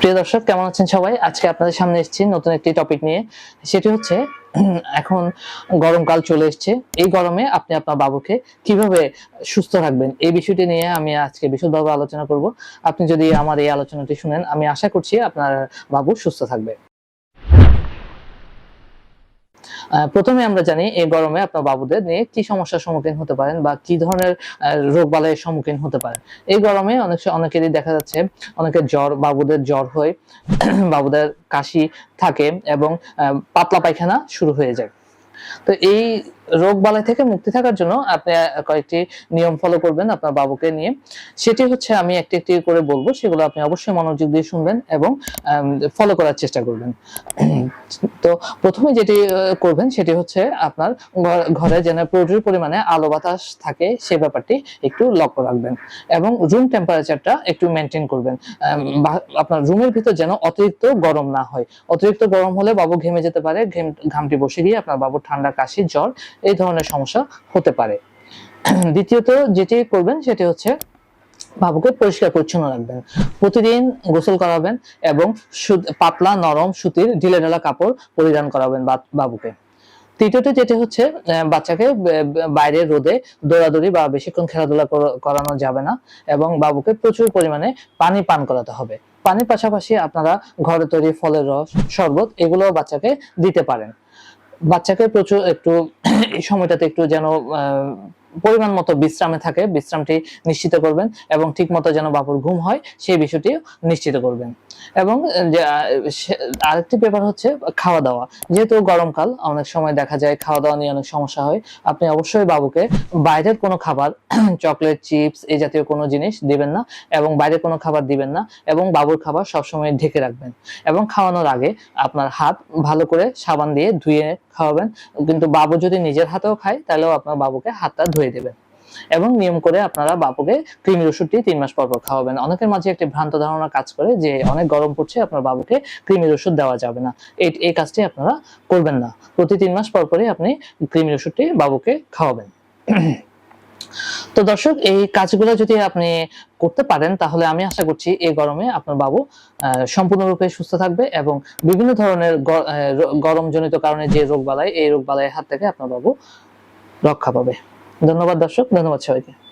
প্রিয় দর্শক, কেমন আছেন সবাই? আজকে আপনাদের সামনে এসেছি নতুন একটি টপিক নিয়ে। সেটি হচ্ছে, এখন গরমকাল চলে এসছে। এই গরমে আপনি আপনার বাবুকে কীভাবে সুস্থ রাখবেন, এই বিষয়টি নিয়ে আমি আজকে বিশদভাবে আলোচনা করব। আপনি যদি আমার এই আলোচনাটি শুনেন, আমি আশা করছি আপনার বাবু সুস্থ থাকবে। প্রথমে আমরা জানি এই গরমে আপনার বাবুদের নিয়ে কি সমস্যার সম্মুখীন হতে পারেন বা কি ধরনের রোগ বালাইয়ের সম্মুখীন হতে পারেন। এই গরমে অনেক অনেকেরই দেখা যাচ্ছে অনেকের জ্বর, বাবুদের জ্বর হয় বাবুদের কাশি থাকে এবং পাতলা পায়খানা শুরু হয়ে যায়। তো এই রোগ বালাই থেকে মুক্তি থাকার জন্য আপনি কয়েকটি নিয়ম ফলো করবেন আপনার বাবুকে নিয়ে। সেটি হচ্ছে আমি একটি একটি করে বলব, সেগুলো আপনি অবশ্যই মনোযোগ দিয়ে শুনবেন এবং ফলো করার চেষ্টা করবেন। তো প্রথমে যেটি করবেন সেটি হচ্ছে আপনার ঘরে যেন প্রচুর পরিমাণে আলো বাতাস থাকে, সে ব্যাপারটি একটু লক্ষ্য রাখবেন এবং রুম টেম্পারেচারটা একটু মেনটেন করবেন। আপনার রুমের ভিতর যেন অতিরিক্ত গরম না হয়। অতিরিক্ত গরম হলে বাবু ঘেমে যেতে পারে, ঘেম, ঘামটি বসে গিয়ে আপনার বাবুর ঠান্ডা, কাশি, জ্বর এই ধরনের সমস্যা হতে পারে। দ্বিতীয়ত যেটি করবেন সেটি হচ্ছে বাবুকে পরিষ্কার পরিচ্ছন্ন রাখবেন। প্রতিদিন গোসল করাবেন এবং পাতলা নরম সুতির ঢিলে ঢালা কাপড় পরিধান করাবেন বাবুকে। তৃতীয়ত যেটি হচ্ছে বাচ্চাকে বে- বে- বাইরে রোদে দৌড়াদৌড়ি বা বেশিক্ষণ খেলাধুলা করানো যাবে না এবং বাবুকে প্রচুর পরিমাণে পানি পান করাতে হবে। পানির পাশাপাশি আপনারা ঘরে তৈরি ফলের রস, শরবত এগুলো বাচ্চাকে দিতে পারেন। বাচ্চাকে প্রচুর একটু এই সময়টাতে একটু যেন পরিমাণ মতো বিশ্রামে থাকে, বিশ্রামটি নিশ্চিত করবেন এবং ঠিক মতো যেন বাবুর ঘুম হয়, সেই বিষয়টি নিশ্চিত করবেন। এবং আরেকটি ব্যাপার হচ্ছে খাওয়া দাওয়া। যেহেতু গরমকাল, অনেক সময় দেখা যায় খাওয়া দাওয়া নিয়ে অনেক সমস্যা হয়। আপনি অবশ্যই বাবুকে বাইরের কোনো খাবার, চকলেট, চিপস এই জাতীয় কোনো জিনিস দিবেন না এবং বাইরের কোনো খাবার দিবেন না এবং বাবুর খাবার সবসময় ঢেকে রাখবেন এবং খাওয়ানোর আগে আপনার হাত ভালো করে সাবান দিয়ে ধুয়ে খাওয়াবেন। কিন্তু বাবু যদি নিজের হাতেও খায়, তাহলেও আপনার বাবুকে হাতটা ধুয়ে দেবেন। এবং নিয়ম করে আপনারা বাবুকে কৃমির ওষুধটি তিন মাস পর পর খাওয়াবেন। অনেকের মাঝে একটি ভ্রান্ত ধারণা কাজ করে যে অনেক গরম পড়ছে, আপনার বাবুকে কৃমির ওষুধ দেওয়া যাবে না। এই এই কাজটি আপনারা করবেন না। প্রতি তিন মাস পর পরই আপনি কৃমির ওষুধটি বাবুকে খাওয়াবেন। তো দর্শক, এই কাজগুলো যদি আপনি করতে পারেন, তাহলে আমি আশা করছি এই গরমে আপনার বাবু সম্পূর্ণরূপে সুস্থ থাকবে এবং বিভিন্ন ধরনের গরমজনিত কারণে যে রোগ বালাই, এই রোগ বালাইয়ের হাত থেকে আপনার বাবু রক্ষা পাবে। ধন্যবাদ দর্শক ধন্যবাদ সবাইকে।